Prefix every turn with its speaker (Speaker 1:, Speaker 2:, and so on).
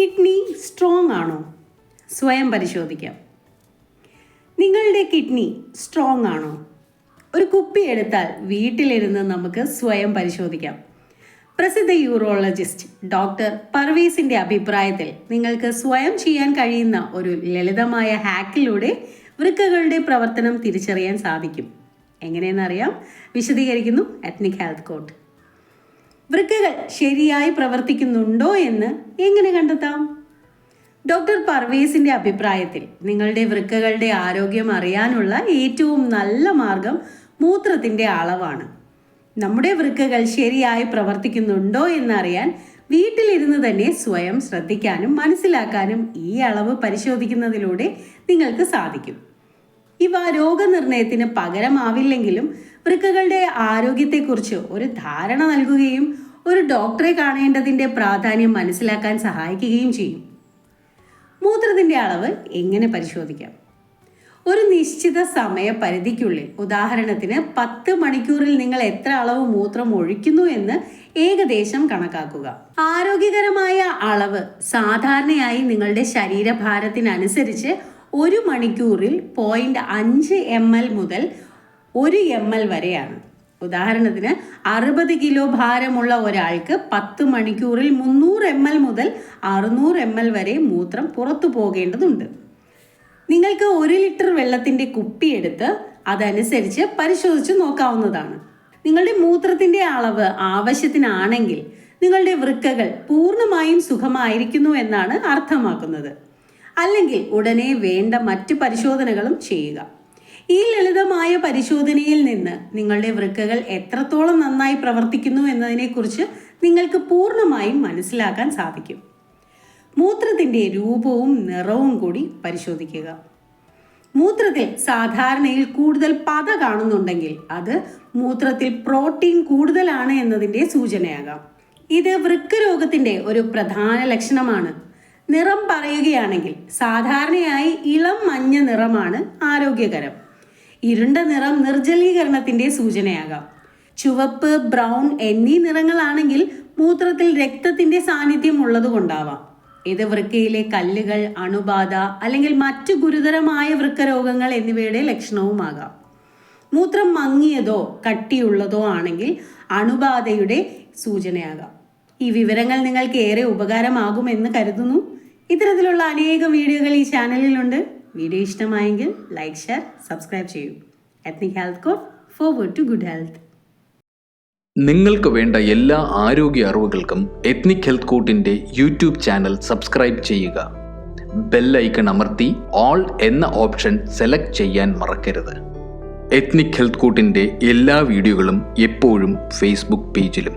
Speaker 1: Kidney strong ആണോ? സ്വയം പരിശോധിക്കാം. നിങ്ങളുടെ കിഡ്നി സ്ട്രോങ് ആണോ? ഒരു കുപ്പി എടുത്താൽ വീട്ടിലിരുന്ന് നമുക്ക് സ്വയം പരിശോധിക്കാം. പ്രസിദ്ധ യൂറോളജിസ്റ്റ് ഡോക്ടർ പർവീസിന്റെ അഭിപ്രായത്തിൽ നിങ്ങൾക്ക് സ്വയം ചെയ്യാൻ കഴിയുന്ന ഒരു ലളിതമായ ഹാക്കിലൂടെ വൃക്കകളുടെ പ്രവർത്തനം തിരിച്ചറിയാൻ സാധിക്കും. എങ്ങനെയെന്നറിയാം? വിശദീകരിക്കുന്നു എത്നിക് ഹെൽത്ത് കോട്ട് വൃക്കകൾ ശരിയായി പ്രവർത്തിക്കുന്നുണ്ടോ എന്ന് എങ്ങനെ കണ്ടെത്താം? ഡോക്ടർ പർവേസിന്റെ അഭിപ്രായത്തിൽ നിങ്ങളുടെ വൃക്കകളുടെ ആരോഗ്യം അറിയാനുള്ള ഏറ്റവും നല്ല മാർഗം മൂത്രത്തിന്റെ അളവാണ്. നമ്മുടെ വൃക്കകൾ ശരിയായി പ്രവർത്തിക്കുന്നുണ്ടോ എന്നറിയാൻ വീട്ടിലിരുന്ന് തന്നെ സ്വയം ശ്രദ്ധിക്കാനും മനസ്സിലാക്കാനും ഈ അളവ് പരിശോധിക്കുന്നതിലൂടെ നിങ്ങൾക്ക് സാധിക്കും. ഇവ രോഗനിർണയത്തിന് പകരമാവില്ലെങ്കിലും വൃക്കകളുടെ ആരോഗ്യത്തെക്കുറിച്ച് ഒരു ധാരണ നൽകുകയും ഒരു ഡോക്ടറെ കാണേണ്ടതിന്റെ പ്രാധാന്യം മനസ്സിലാക്കാൻ സഹായിക്കുകയും ചെയ്യും. മൂത്രത്തിന്റെ അളവ് എങ്ങനെ പരിശോധിക്കാം? ഒരു നിശ്ചിത സമയപരിധിക്കുള്ളിൽ ഉദാഹരണത്തിന് പത്ത് മണിക്കൂറിൽ നിങ്ങൾ എത്ര അളവ് മൂത്രം ഒഴിക്കുന്നു എന്ന് ഏകദേശം കണക്കാക്കുക. ആരോഗ്യകരമായ അളവ് സാധാരണയായി നിങ്ങളുടെ ശരീരഭാരത്തിനനുസരിച്ച് ഒരു മണിക്കൂറിൽ പോയിന്റ് അഞ്ച് എം എൽ മുതൽ ഒരു എം എൽ വരെയാണ്. ഉദാഹരണത്തിന് അറുപത് കിലോ ഭാരമുള്ള ഒരാൾക്ക് പത്ത് മണിക്കൂറിൽ മുന്നൂറ് എം എൽ മുതൽ അറുന്നൂറ് എം എൽ വരെ മൂത്രം പുറത്തു പോകേണ്ടതുണ്ട്. നിങ്ങൾക്ക് ഒരു ലിറ്റർ വെള്ളത്തിന്റെ കുപ്പി എടുത്ത് അതനുസരിച്ച് പരിശോധിച്ച് നോക്കാവുന്നതാണ്. നിങ്ങളുടെ മൂത്രത്തിന്റെ അളവ് ആവശ്യത്തിനാണെങ്കിൽ നിങ്ങളുടെ വൃക്കകൾ പൂർണമായും സുഖമായിരിക്കുന്നു എന്നാണ് അർത്ഥമാക്കുന്നത്. അല്ലെങ്കിൽ ഉടനെ വേണ്ട മറ്റ് പരിശോധനകളും ചെയ്യുക. ഈ ലളിതമായ പരിശോധനയിൽ നിന്ന് നിങ്ങളുടെ വൃക്കകൾ എത്രത്തോളം നന്നായി പ്രവർത്തിക്കുന്നു എന്നതിനെക്കുറിച്ച് നിങ്ങൾക്ക് പൂർണമായും മനസ്സിലാക്കാൻ സാധിക്കും. മൂത്രത്തിന്റെ രൂപവും നിറവും കൂടി പരിശോധിക്കുക. മൂത്രത്തിൽ സാധാരണയിൽ കൂടുതൽ പത കാണുന്നുണ്ടെങ്കിൽ അത് മൂത്രത്തിൽ പ്രോട്ടീൻ കൂടുതലാണ് എന്നതിന്റെ സൂചനയാകാം. ഇത് വൃക്കരോഗത്തിന്റെ ഒരു പ്രധാന ലക്ഷണമാണ്. നിറം പറയുകയാണെങ്കിൽ സാധാരണയായി ഇളം മഞ്ഞ നിറമാണ് ആരോഗ്യകരം. ഇരുണ്ട നിറം നിർജലീകരണത്തിന്റെ സൂചനയാകാം. ചുവപ്പ് ബ്രൗൺ എന്നീ നിറങ്ങളാണെങ്കിൽ മൂത്രത്തിൽ രക്തത്തിന്റെ സാന്നിധ്യം ഉള്ളതുകൊണ്ടാവാം. ഇത് വൃക്കയിലെ കല്ലുകൾ അണുബാധ അല്ലെങ്കിൽ മറ്റു ഗുരുതരമായ വൃക്കരോഗങ്ങൾ എന്നിവയുടെ ലക്ഷണവുമാകാം. മൂത്രം മങ്ങിയതോ കട്ടിയുള്ളതോ ആണെങ്കിൽ അണുബാധയുടെ സൂചനയാകാം. ഈ വിവരങ്ങൾ നിങ്ങൾക്ക് ഏറെ ഉപകാരമാകുമെന്ന് കരുതുന്നു. ഇത്തരത്തിലുള്ള അനേകം വീഡിയോകൾ ഈ ചാനലിലുണ്ട്. വീഡിയോ ഇഷ്ടമായെങ്കിൽ ലൈക്ക് ഷെയർ സബ്സ്ക്രൈബ് ചെയ്യൂ. Ethnic health code forward to good health
Speaker 2: നിങ്ങൾക്ക് വേണ്ട എല്ലാ ആരോഗ്യ അറിവുകൾക്കും എത്നിക് ഹെൽത്ത് കോട്ടിന്റെ യൂട്യൂബ് ചാനൽ സബ്സ്ക്രൈബ് ചെയ്യുക. ബെല്ലൈക്കൺ അമർത്തി ഓൾ എന്ന ഓപ്ഷൻ സെലക്ട് ചെയ്യാൻ മറക്കരുത്. എത്നിക് ഹെൽത്ത് കൂട്ടിന്റെ എല്ലാ വീഡിയോകളും എപ്പോഴും ഫേസ്ബുക്ക് പേജിലും